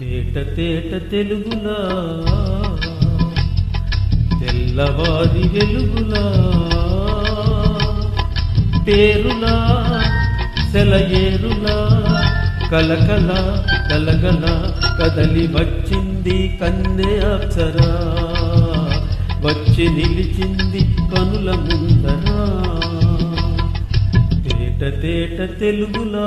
తేట తేట తెలుగులా తెల్లవారి వెలుగులా పేరులా సెలయేరులా కలకల కలగల కదలి వచ్చింది కందే అప్సరా. వచ్చి నిలిచింది కనుల ముందరా. తేట తేట తెలుగులా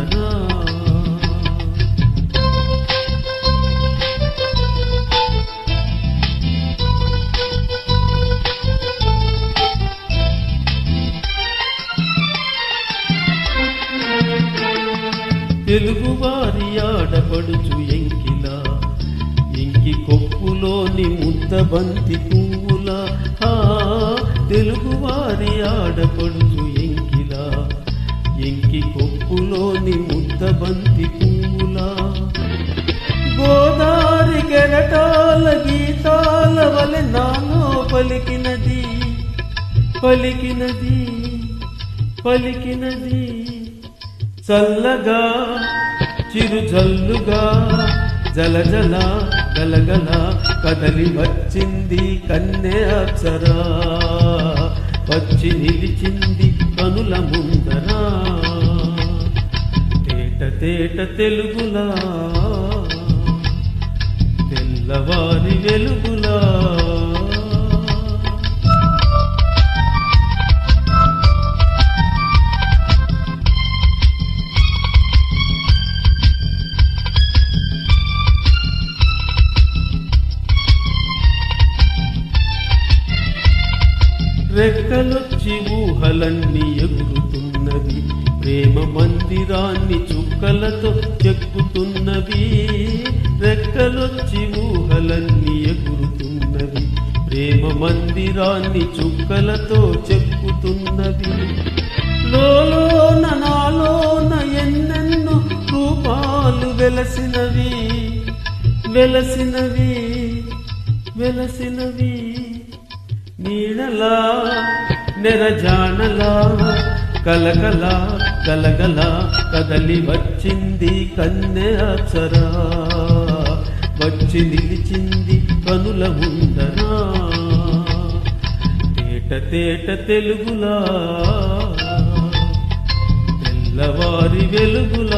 తెలుగువారి ఆడపడుచు ఎంకిలా ఎంకి కొప్పులోని ముద్దబంతి పువ్వులా. ఆ తెలుగువారి ఆడపడుచు ఎంకిలా ఎంకి కొప్పులోని ముద్దబంతి పువ్వులా. గోదారి కెరటాల గీతాల వలె నాలో పలికినది పలికినది పలికినది. చల్లగా చిరుజల్లుగా జలజల గలగల కదలి వచ్చింది కన్నె అప్సరా వచ్చి నిలిచింది కనుల ముందరా. తేట తేట తెలుగులా తెల్లవారి వెలుగులా. రెక్కలొచ్చి ఊహలన్నీ ఎగురుతున్నవి. ప్రేమ మందిరాన్ని చుక్కలతో చెక్కుతున్నవి. రెక్కలొచ్చి ఊహలన్నీ ఎగురుతున్నవి. ప్రేమ మందిరాన్ని చుక్కలతో చెక్కుతున్నవి. లోలోన నాలోన ఎన్నెన్నో రూపాలు వెలసినవి. వెలసినవి వెలసినవి. నీడలా నెరజానలా కలకల కలగల కదలి వచ్చింది కన్నె అప్సరా వచ్చి నిలిచింది కనుల ముందరా. తేట తేట తెలుగులా తెల్లవారి వెలుగులా